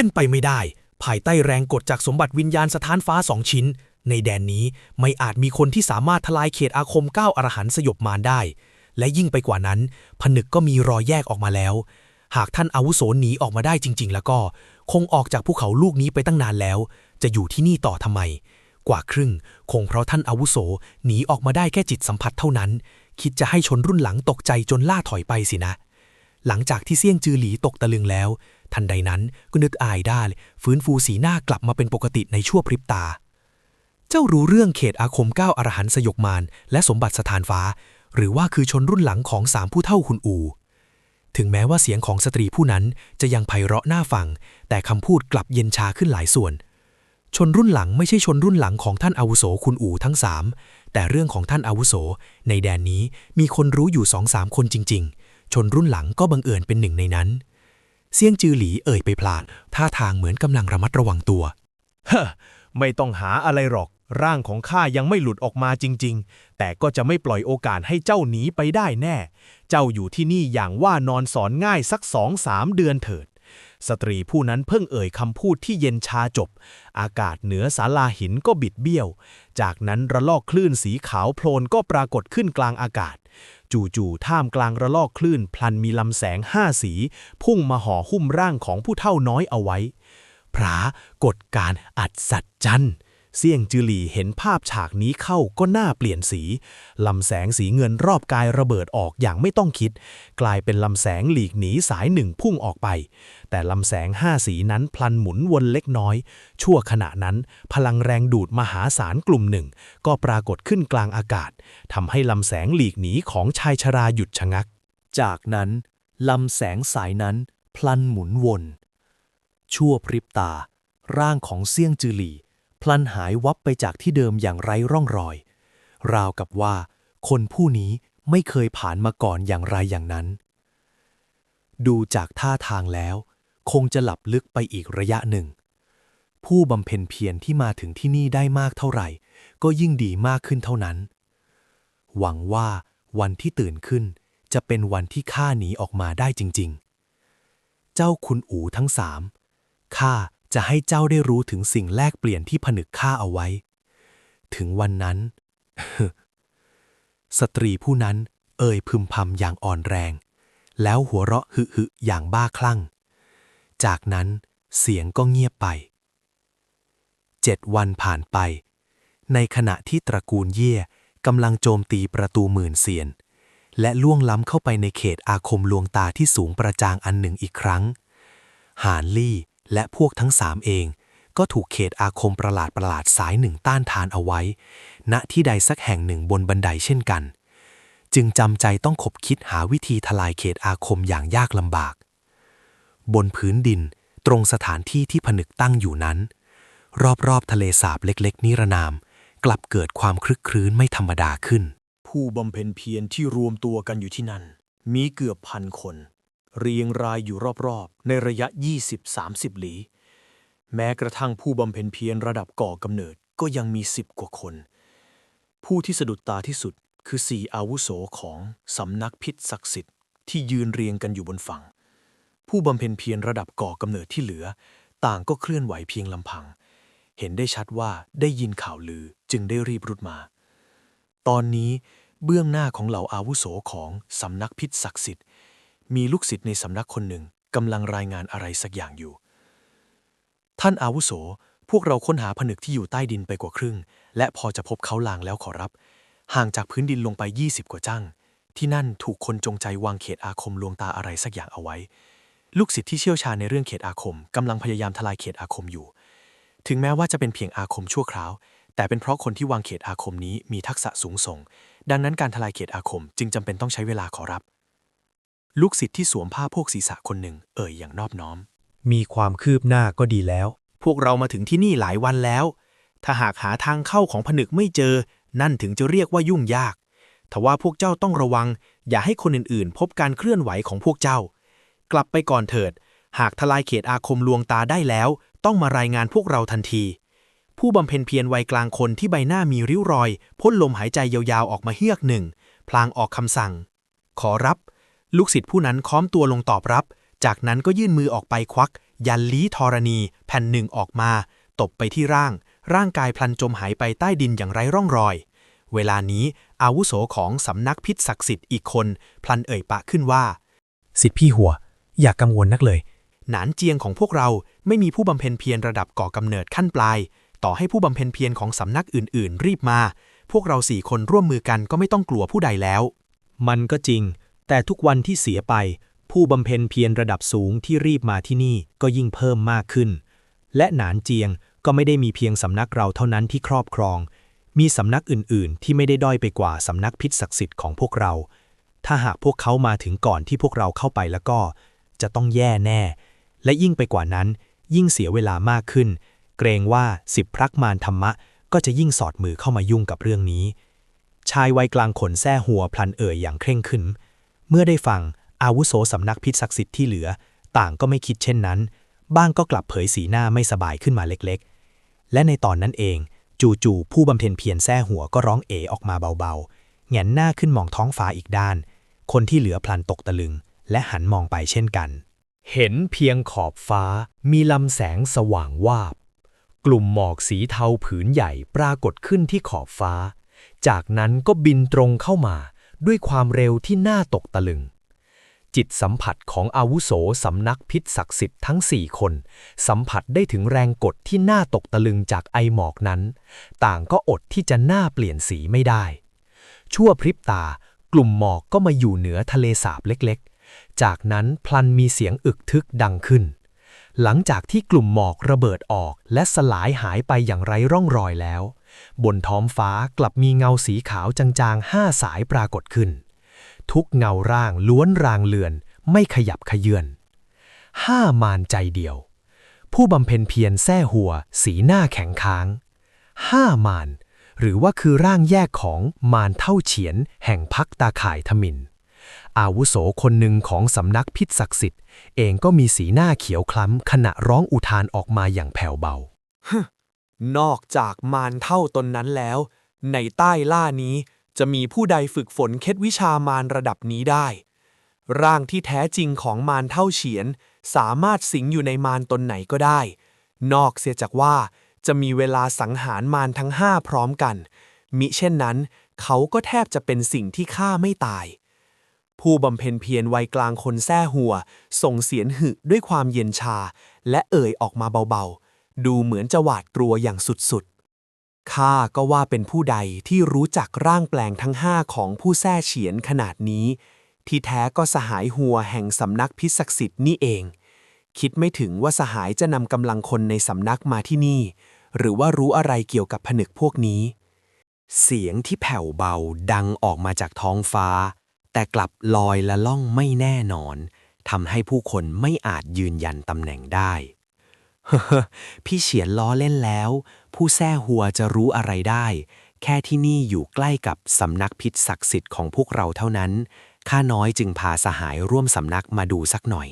เป็นไปไม่ได้ ภายใต้แรงกดจากสมบัติวิญญาณสถานฟ้าสองชิ้น ในแดนนี้ไม่อาจมีคนที่สามารถทลายเขตอาคมก้าวอรหันสยบมารได้ และยิ่งไปกว่านั้น ผนึกก็มีรอยแยกออกมาแล้ว หากท่านอาวุโสหนีออกมาได้จริง ๆ แล้วก็ คงออกจากภูเขาลูกนี้ไปตั้งนานแล้ว จะอยู่ที่นี่ต่อทำไม กว่าครึ่ง คงเพราะท่านอาวุโสหนีออกมาได้แค่จิตสัมผัสเท่านั้น คิดจะให้ชนรุ่นหลังตกใจจนล่าถอยไปสินะ หลังจากที่เสี่ยงจือหลีตกตะลึงแล้ว ทันใดนั้นก็นึกอายได้ ฟื้นฟูสีหน้ากลับมาเป็นปกติในชั่วพริบตา เจ้ารู้เรื่องเขตอาคมก้าอรหันสยบมารและสมบัติสถานฟ้า หรือว่าคือชนรุ่นหลังของสามผู้เท่าคุณอู ถึงแม้ว่าเสียงของสตรีผู้นั้นจะยังไพเราะน่าฟัง แต่คำพูดกลับเย็นชาขึ้นหลายส่วน ชนรุ่นหลังไม่ใช่ชนรุ่นหลังของท่านอาวุโสคุณอูทั้งสามแต่เรื่องของท่านอาวุโส ในแดนนี้มีคนรู้อยู่สองสามคนจริง ๆ ชนรุ่นหลังก็บังเอิญเป็นหนึ่งในนั้น เสี่ยงจือหลีเอ่ยไปพลางท่าทางเหมือนกำลังระมัดระวังตัว เฮ้อไม่ต้องหาอะไรหรอก ร่างของข้ายังไม่หลุดออกมาจริง ๆ แต่ก็จะไม่ปล่อยโอกาสให้เจ้าหนีไปได้แน่ เจ้าอยู่ที่นี่อย่างว่านอนสอนง่ายสักสองสามเดือนเถิด สตรีผู้นั้นเพิ่งเอ่ยคำพูดที่เย็นชาจบ อากาศเหนือศาลาหินก็บิดเบี้ยว จากนั้นระลอกคลื่นสีขาวโพลนก็ปรากฏขึ้นกลางอากาศ จู่ๆท่ามกลางระลอกคลื่น พลันมีลำแสงห้าสี พุ่งมาห่อหุ้มร่างของผู้เท่าน้อยเอาไว้ พระกฎการอัดสัจจันเสี่ยงจือหลีเห็นภาพฉากนี้เข้าก็หน้าเปลี่ยนสี ลำแสงสีเงินรอบกายระเบิดออกอย่างไม่ต้องคิด กลายเป็นลำแสงหลีกหนีสายหนึ่งพุ่งออกไป แต่ลำแสงห้าสีนั้นพลันหมุนวนเล็กน้อย ชั่วขณะนั้น พลังแรงดูดมหาศาลกลุ่มหนึ่ง ก็ปรากฏขึ้นกลางอากาศทำให้ลำแสงหลีกหนีของชายชราหยุดชะงัก จากนั้นลำแสงสายนั้นพลันหมุนวน ชั่วพริบตา ร่างของเซี่ยงจือหลี่ พลันหายวับไปจากที่เดิมอย่างไร้ร่องรอย ราวกับว่า คนผู้นี้ไม่เคยผ่านมาก่อนอย่างไรอย่างนั้น ดูจากท่าทางแล้ว คงจะหลับลึกไปอีกระยะหนึ่ง ผู้บำเพ็ญเพียรที่มาถึงที่นี่ได้มากเท่าไหร่ ก็ยิ่งดีมากขึ้นเท่านั้น หวังว่าวันที่ตื่นขึ้นจะเป็นวันที่ข้าหนีออกมาได้จริง ๆ เจ้าคุณอูทั้งสามข้าจะให้เจ้าได้รู้ถึงสิ่งแลกเปลี่ยนที่ผนึกข้าเอาไว้ ถึงวันนั้น สตรีผู้นั้นเอ่ยพึมพำอย่างอ่อนแรง แล้วหัวเราะหึหึๆอย่างบ้าคลั่ง จากนั้นเสียงก็เงียบไป เจ็ดวันผ่านไป ในขณะที่ตระกูลเย่กำลังโจมตีประตูหมื่นเสียน และล่วงล้ำเข้าไปในเขตอาคมลวงตาที่สูงประจางอันหนึ่งอีกครั้ง หานลี่และพวกทั้งสามเอง ก็ถูกเขตอาคมประหลาดประหลาดสายหนึ่งต้านทานเอาไว้ ณที่ใดสักแห่งหนึ่งบนบันไดเช่นกัน จึงจำใจต้องขบคิดหาวิธีทลายเขตอาคมอย่างยากลำบาก บนพื้นดิน ตรงสถานที่ที่ผนึกตั้งอยู่นั้น รอบๆทะเลสาบเล็กๆ นิรนาม กลับเกิดความคลึกครื้นไม่ธรรมดาขึ้น ผู้บำเพ็ญเพียรที่รวมตัวกันอยู่ที่นั่น มีเกือบพันคน เรียงรายอยู่รอบๆ ในระยะ 20-30 หลี แม้กระทั่งผู้บำเพ็ญเพียรระดับก่อกำเนิดก็ยังมีสิบกว่าคน ผู้ที่สะดุดตาที่สุดคือสี่อาวุโสของสำนักพิษศักดิ์สิทธิ์ที่ยืนเรียงกันอยู่บนฝั่ง ผู้บำเพ็ญเพียรระดับก่อกำเนิดที่เหลือ ต่างก็เคลื่อนไหวเพียงลำพัง เห็นได้ชัดว่าได้ยินข่าวลือจึงได้รีบรุดมา ตอนนี้เบื้องหน้าของเหล่าอาวุโสของสำนักพิษศักดิ์สิทธิ์ มีลูกศิษย์ในสำนักคนหนึ่งกำลังรายงานอะไรสักอย่างอยู่ ท่านอาวุโส พวกเราค้นหาผนึกที่อยู่ใต้ดินไปกว่าครึ่ง และพอจะพบเขาลางแล้วขอรับ ห่างจากพื้นดินลงไป 20 กว่าจั่งที่นั่นถูกคนจงใจวางเขตอาคมลวงตาอะไรสักอย่างเอาไว้ ลูกศิษย์ที่เชี่ยวชาญในเรื่องเขตอาคมกำลังพยายามทลายเขตอาคมอยู่ ถึงแม้ว่าจะเป็นเพียงอาคมชั่วคราว แต่เป็นเพราะคนที่วางเขตอาคมนี้มีทักษะสูงส่ง ดังนั้นการทลายเขตอาคมจึงจำเป็นต้องใช้เวลาขอรับ ลูกศิษย์ที่สวมผ้าโพกศีรษะคนหนึ่ง เอ่ยอย่างนอบน้อม มีความคืบหน้าก็ดีแล้ว พวกเรามาถึงที่นี่หลายวันแล้ว ถ้าหากหาทางเข้าของผนึกไม่เจอ นั่นถึงจะเรียกว่ายุ่งยากทว่าพวกเจ้าต้องระวัง อย่าให้คนอื่นๆ พบการเคลื่อนไหวของพวกเจ้า กลับไปก่อนเถิด หากทลายเขตอาคมลวงตาได้แล้ว ต้องมารายงานพวกเราทันที ผู้บำเพ็ญเพียรวัยกลางคนที่ใบหน้ามีริ้วรอยพ่นลมหายใจยาวๆออกมาเฮือกหนึ่ง พลางออกคำสั่ง ขอรับ ลูกศิษย์ผู้นั้นค้อมตัวลงตอบรับ จากนั้นก็ยื่นมือออกไปควัก ยันลี้ธรณี แผ่นหนึ่งออกมา ตบไปที่ร่าง ร่างกายพลันจมหายไปใต้ดินอย่างไร้ร่องรอยเวลานี้อาวุโสของสำนักพิษศักดิ์สิทธิ์อีกคน พลันเอ่ยปากขึ้นว่า สิทธิพี่หัว อย่ากกังวลนักเลย หนานเจียงของพวกเราไม่มีผู้บำเพ็ญเพียรระดับก่อกำเนิดขั้นปลาย ต่อให้ผู้บำเพ็ญเพียรของสำนักอื่น ๆ รีบมา พวกเราสี่คนร่วมมือกันก็ไม่ต้องกลัวผู้ใดแล้ว มันก็จริง แต่ทุกวันที่เสียไป ผู้บำเพ็ญเพียรระดับสูงที่รีบมาที่นี่ก็ยิ่งเพิ่มมากขึ้น และหนานเจียงก็ไม่ได้มีเพียงสำนักเราเท่านั้นที่ครอบครอง มีสำนักอื่น ๆ ที่ไม่ได้ด้อยไปกว่าสำนักพิษศักดิ์สิทธิ์ของพวกเรา ถ้าหากพวกเขามาถึงก่อนที่พวกเราเข้าไปแล้วก็ จะต้องแย่แน่ และยิ่งไปกว่านั้น ยิ่งเสียเวลามากขึ้น เกรงว่าสิบพรักมารธรรมะ ก็จะยิ่งสอดมือเข้ามายุ่งกับเรื่องนี้ ชายวัยกลางขนแซ่หัวพลันเอ่ยอย่างเคร่งขรึมเมื่อได้ฟังอาวุโสสำนักพิษศักดิ์สิทธิ์ที่เหลือ ต่างก็ไม่คิดเช่นนั้น บ้างก็กลับเผยสีหน้าไม่สบายขึ้นมาเล็กๆ และในตอนนั้นเอง จู่ๆผู้บำเพ็ญเพียรแซ่หัวก็ร้องเอออกมาเบาๆแหงนหน้าขึ้นมองท้องฟ้าอีกด้าน คนที่เหลือพลันตกตะลึง และหันมองไปเช่นกัน เห็นเพียงขอบฟ้ามีลำแสงสว่างวาบ กลุ่มหมอกสีเทาผืนใหญ่ปรากฏขึ้นที่ขอบฟ้า จากนั้นก็บินตรงเข้ามาด้วยความเร็วที่น่าตกตะลึง จิตสัมผัสของอาวุโสสำนักพิษศักดิ์สิทธิ์ทั้งสี่คน สัมผัสได้ถึงแรงกดที่น่าตกตะลึงจากไอหมอกนั้น ต่างก็อดที่จะหน้าเปลี่ยนสีไม่ได้ ชั่วพริบตากลุ่มหมอกก็มาอยู่เหนือทะเลสาบเล็ก จากนั้นพลันมีเสียงอึกทึกดังขึ้น หลังจากที่กลุ่มหมอกระเบิดออกและสลายหายไปอย่างไร้ร่องรอยแล้ว บนท้องฟ้ากลับมีเงาสีขาวจางๆห้าสายปรากฏขึ้น ทุกเงาร่างล้วนรางเลือน ไม่ขยับขยื่นห้ามานใจเดียว ผู้บำเพ็ญเพียรแซ่หัว สีหน้าแข็งค้างห้ามาน หรือว่าคือร่างแยกของมารเท่าเฉียน แห่งพักตาข่ายทมิน อาวุโสคนหนึ่งของสำนักพิษศักดิ์สิทธิ์ เองก็มีสีหน้าเขียวคล้ำขณะร้องอุทานออกมาอย่างแผ่วเบา นอกจากมารเท่าตนนั้นแล้ว ในใต้ล่านี้จะมีผู้ใดฝึกฝนเคล็ดวิชามารระดับนี้ได้ ร่างที่แท้จริงของมารเท่าเฉียน สามารถสิงอยู่ในมารตนไหนก็ได้ นอกเสียจากว่าจะมีเวลาสังหารมารทั้งห้าพร้อมกัน มิเช่นนั้น เขาก็แทบจะเป็นสิ่งที่ฆ่าไม่ตาย ผู้บำเพ็ญเพียรวัยกลางคนแซ่หัว ส่งเสียงหึด้วยความเย็นชา และเอ่ยออกมาเบาๆ ดูเหมือนจะหวาดกลัวอย่างสุดๆ ข้าก็ว่าเป็นผู้ใดที่รู้จักร่างแปลงทั้งห้าของผู้แซ่เฉียนขนาดนี้ ที่แท้ก็สหายหัวแห่งสำนักพิศักดิ์สิทธิ์นี่เอง คิดไม่ถึงว่าสหายจะนำกำลังคนในสำนักมาที่นี่ หรือว่ารู้อะไรเกี่ยวกับผนึกพวกนี้ เสียงที่แผ่วเบาดังออกมาจากท้องฟ้า แต่กลับลอยและล่องไม่แน่นอนทำให้ผู้คนไม่อาจยืนยันตำแหน่งได้ พี่เฉียนล้อเล่นแล้ว ผู้แซ่หัวจะรู้อะไรได้ แค่ที่นี่อยู่ใกล้กับสำนักพิษศักดิ์สิทธิ์ของพวกเราเท่านั้น ข้าน้อยจึงพาสหายร่วมสำนักมาดูสักหน่อย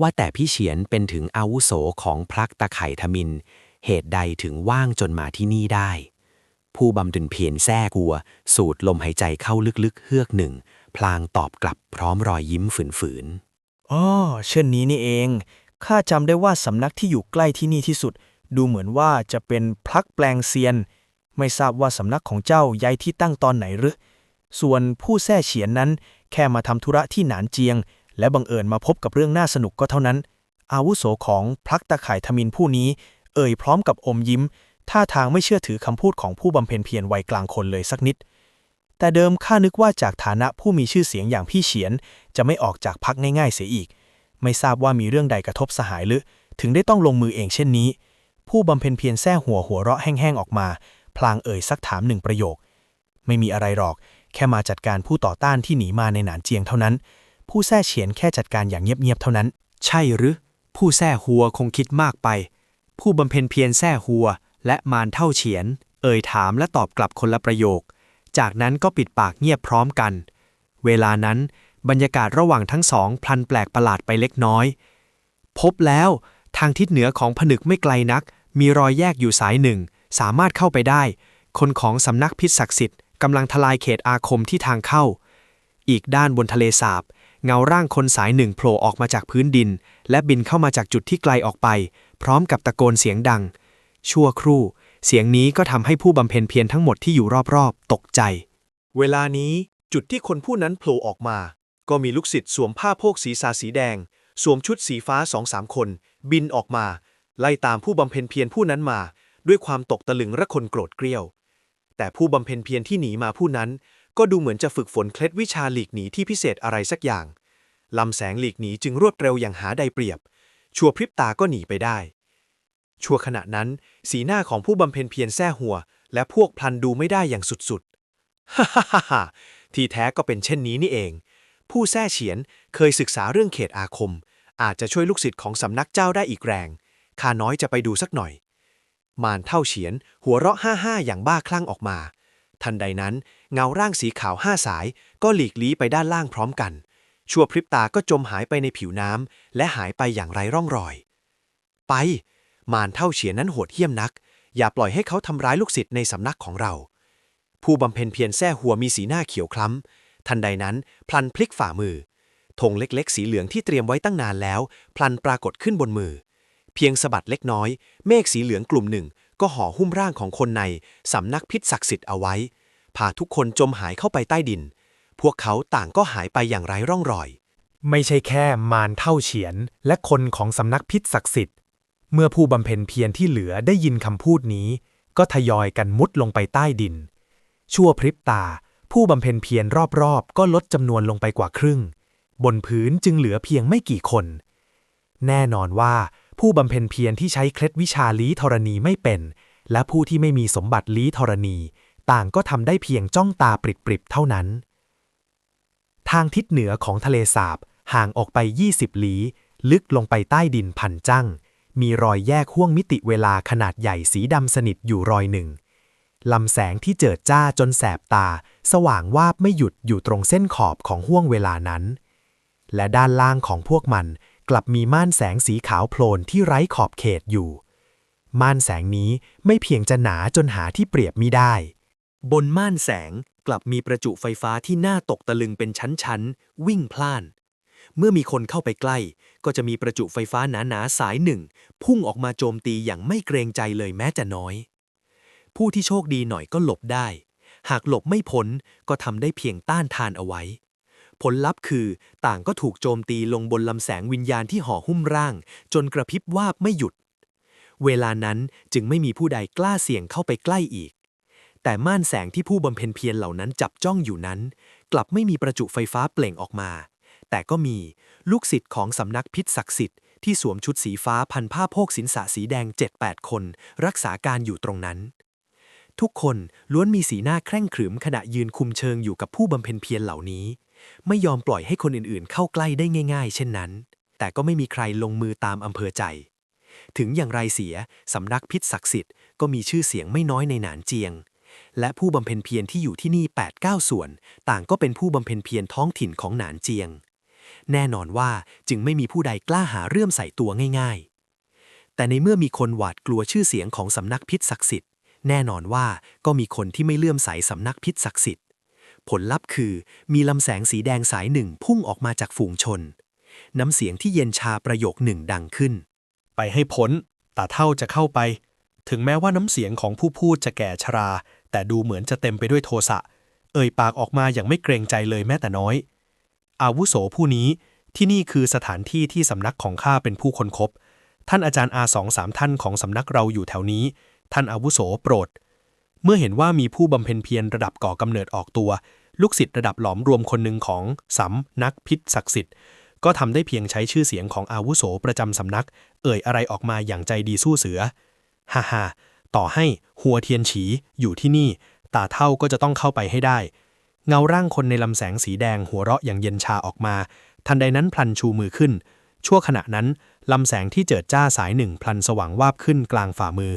ว่าแต่พี่เฉียนเป็นถึงอาวุโสของพลักตะไคร่ทมิน เหตุใดถึงว่างจนมาที่นี่ได้ ผู้บำดุนเพียรแท้กลัว สูดลมหายใจเข้าลึกๆเฮือกหนึ่ง พลางตอบกลับพร้อมรอยยิ้มฝืนๆอ๋อเช่นนี้นี่เอง ข้าจำได้ว่าสำนักที่อยู่ใกล้ที่นี่ที่สุด ดูเหมือนว่าจะเป็นพลักแปลงเซียน ไม่ทราบว่าสำนักของเจ้าย้ายที่ตั้งตอนไหนหรือ ส่วนผู้แท้เฉียนนั้น แค่มาทำธุระที่หนานเจียง และบังเอิญมาพบกับเรื่องน่าสนุกก็เท่านั้น อาวุโสของพลักตะข่ายทมินผู้นี้ เอ่ยพร้อมกับอมยิ้ม ท่าทางไม่เชื่อถือคำพูดของผู้บำเพ็ญเพียรวัยกลางคนเลยสักนิด แต่เดิมข้านึกว่าจากฐานะผู้มีชื่อเสียงอย่างพี่เฉียน จะไม่ออกจากพักง่ายๆเสียอีก ไม่ทราบว่ามีเรื่องใดกระทบสหายหรือถึงได้ต้องลงมือเองเช่นนี้ ผู้บำเพ็ญเพียรแซ่หัวหัวเราะแห้งๆออกมา พลางเอ่ยซักถามหนึ่งประโยค ไม่มีอะไรหรอก แค่มาจัดการผู้ต่อต้านที่หนีมาในหนานเจียงเท่านั้น ผู้แซ่เฉียนแค่จัดการอย่างเงียบๆเท่านั้น ใช่หรือ ผู้แซ่หัวคงคิดมากไป ผู้บำเพ็ญเพียรแซ่หัว และมารเท่าเฉียน เอ่ยถามและตอบกลับคนละประโยค จากนั้นก็ปิดปากเงียบพร้อมกัน เวลานั้นบรรยากาศระหว่างทั้งสองพลันแปลกประหลาดไปเล็กน้อย พบแล้วทางทิศเหนือของผนึกไม่ไกลนัก มีรอยแยกอยู่สายหนึ่ง สามารถเข้าไปได้ คนของสำนักพิษศักดิ์สิทธิ์กำลังทลายเขตอาคมที่ทางเข้า อีกด้านบนทะเลสาบ เงาร่างคนสายหนึ่งโผล่ออกมาจากพื้นดิน และบินเข้ามาจากจุดที่ไกลออกไป พร้อมกับตะโกนเสียงดัง ชั่วครู่ เสียงนี้ก็ทำให้ผู้บำเพ็ญเพียรทั้งหมดที่อยู่รอบๆ ตกใจ เวลานี้จุดที่คนผู้นั้นโผล่ออกมา ก็มีลูกศิษย์สวมผ้าโพกสีสาสีแดง สวมชุดสีฟ้าสองสามคน บินออกมา ไล่ตามผู้บำเพ็ญเพียรผู้นั้นมา ด้วยความตกตะลึงระคนโกรธเกรี้ยว แต่ผู้บำเพ็ญเพียรที่หนีมาผู้นั้น ก็ดูเหมือนจะฝึกฝนเคล็ดวิชาหลีกหนีที่พิเศษอะไรสักอย่างลำแสงหลีกหนีจึงรวดเร็วอย่างหาใดเปรียบ ชั่วพริบตาก็หนีไปได้ ชั่วขณะนั้น สีหน้าของผู้บำเพ็ญเพียรแซ่หัว และพวกพลันดูไม่ได้อย่างสุดๆฮ่าฮ่าฮ่าฮ่าที่แท้ก็เป็นเช่นนี้นี่เอง ผู้แท้เฉียนเคยศึกษาเรื่องเขตอาคม อาจจะช่วยลูกศิษย์ของสำนักเจ้าได้อีกแรงข้าน้อยจะไปดูสักหน่อย มารเท่าเฉียน หัวเราะห้าห้าอย่างบ้าคลั่งออกมา ทันใดนั้น เงาร่างสีขาวห้าสาย ก็หลีกลี้ไปด้านล่างพร้อมกัน ชั่วพริบตาก็จมหายไปในผิวน้ำและหายไปอย่างไร้ร่องรอย ไป มารเท่าเฉียนนั้นโหดเหี้ยมนัก อย่าปล่อยให้เขาทำร้ายลูกศิษย์ในสำนักของเรา ผู้บำเพ็ญเพียรแซ่หัวมีสีหน้าเขียวคล้ำ ทันใดนั้น พลันพลิกฝ่ามือธงเล็กๆ สีเหลืองที่เตรียมไว้ตั้งนานแล้ว พลันปรากฏขึ้นบนมือ เพียงสะบัดเล็กน้อย เมฆสีเหลืองกลุ่มหนึ่ง ก็ห่อหุ้มร่างของคนในสำนักพิษศักดิ์สิทธิ์เอาไว้ พาทุกคนจมหายเข้าไปใต้ดิน พวกเขาต่างก็หายไปอย่างไร้ร่องรอย ไม่ใช่แค่มารเท่าเฉียน และคนของสำนักพิษศักดิ์สิทธิ์ เมื่อผู้บำเพ็ญเพียรที่เหลือได้ยินคำพูดนี้ ก็ทยอยกันมุดลงไปใต้ดิน ชั่วพริบตา ผู้บำเพ็ญเพียรรอบๆ ก็ลดจำนวนลงไปกว่าครึ่ง บนพื้นจึงเหลือเพียงไม่กี่คน แน่นอนว่า ผู้บำเพ็ญเพียรที่ใช้เคล็ดวิชาลี้ธรณีไม่เป็น และผู้ที่ไม่มีสมบัติลี้ธรณี ต่างก็ทำได้เพียงจ้องตาปริบๆเท่านั้น ทางทิศเหนือของทะเลสาบห่างออกไป 20 ลี้ ลึกลงไปใต้ดินพันจั่ง มีรอยแยกห่วงมิติเวลาขนาดใหญ่สีดำสนิทอยู่รอยหนึ่งลำแสงที่เจิดจ้าจนแสบตา สว่างวาบไม่หยุดอยู่ตรงเส้นขอบของห่วงเวลานั้น และด้านล่างของพวกมันกลับมีม่านแสงสีขาวโพลนที่ไร้ขอบเขตอยู่ ม่านแสงนี้ไม่เพียงจะหนาจนหาที่เปรียบมิได้ บนม่านแสงกลับมีประจุไฟฟ้าที่น่าตกตะลึงเป็นชั้นๆ วิ่งพล่าน เมื่อมีคนเข้าไปใกล้ ก็จะมีประจุไฟฟ้าหนาๆสายหนึ่ง พุ่งออกมาโจมตีอย่างไม่เกรงใจเลยแม้จะน้อย ผู้ที่โชคดีหน่อยก็หลบได้ หากหลบไม่พ้นก็ทำได้เพียงต้านทานเอาไว้ ผลลัพธ์คือ ต่างก็ถูกโจมตีลงบนลำแสงวิญญาณที่ห่อหุ้มร่าง จนกระพริบวาบไม่หยุด เวลานั้นจึงไม่มีผู้ใดกล้าเสี่ยงเข้าไปใกล้อีก แต่ม่านแสงที่ผู้บำเพ็ญเพียรเหล่านั้นจับจ้องอยู่นั้น กลับไม่มีประจุไฟฟ้าเปล่งออกมา แต่ก็มีลูกศิษย์ของสำนักพิษศักดิ์สิทธิ์ที่สวมชุดสีฟ้าพันผ้าโพกศินสาสีแดง 7-8 คน รักษาการอยู่ตรงนั้น ทุกคนล้วนมีสีหน้าแคร่งขรึมขณะยืนคุมเชิงอยู่กับผู้บำเพ็ญเพียรเหล่านี้ ไม่ยอมปล่อยให้คนอื่นๆ เข้าใกล้ได้ง่าย ๆ เช่นนั้น แต่ก็ไม่มีใครลงมือตามอำเภอใจ ถึงอย่างไรเสียสำนักพิษศักดิ์สิทธิ์ก็มีชื่อเสียงไม่น้อยในหนานเจียง และผู้บำเพ็ญเพียรที่อยู่ที่นี่8-9ส่วน ต่างก็เป็นผู้บำเพ็ญเพียรท้องถิ่นของหนานเจียง แน่นอนว่าจึงไม่มีผู้ใดกล้าหาเรื่องใส่ตัวง่ายๆ แต่ในเมื่อมีคนหวาดกลัวชื่อเสียงของสำนักพิษศักดิ์สิทธิ์ แน่นอนว่าก็มีคนที่ไม่เลื่อมใสสำนักพิษศักดิ์สิทธิ์ ผลลัพธ์คือมีลำแสงสีแดงสายหนึ่งพุ่งออกมาจากฝูงชน น้ำเสียงที่เย็นชาประโยคหนึ่งดังขึ้น ไปให้พ้นตาเท่าจะเข้าไป ถึงแม้ว่าน้ำเสียงของผู้พูดจะแก่ชรา แต่ดูเหมือนจะเต็มไปด้วยโทสะ เอ่ยปากออกมาอย่างไม่เกรงใจเลยแม้แต่น้อย อาวุโสผู้นี้ที่นี่คือสถานที่ที่สำนักของข้าเป็นผู้คนคบ ท่านอาจารย์อาสองสามท่านของสำนักเราอยู่แถวนี้ ท่านอาวุโสโปรด เมื่อเห็นว่ามีผู้บำเพ็ญเพียรระดับก่อกำเนิดออกตัว ลูกศิษย์ระดับหลอมรวมคนหนึ่งของสำนักพิษศักดิ์สิทธิ์ก็ทำได้เพียงใช้ชื่อเสียงของอาวุโสประจำสำนัก เอ่ยอะไรออกมาอย่างใจดีสู้เสือฮ่าฮ่าต่อให้หัวเทียนฉีอยู่ที่นี่ตาเท่าก็จะต้องเข้าไปให้ได้ เงาร่างคนในลำแสงสีแดงหัวเราะอย่างเย็นชาออกมา ทันใดนั้นพลันชูมือขึ้น ชั่วขณะนั้นลำแสงที่เจิดจ้าสายหนึ่งพลันสว่างวาบขึ้นกลางฝ่ามือ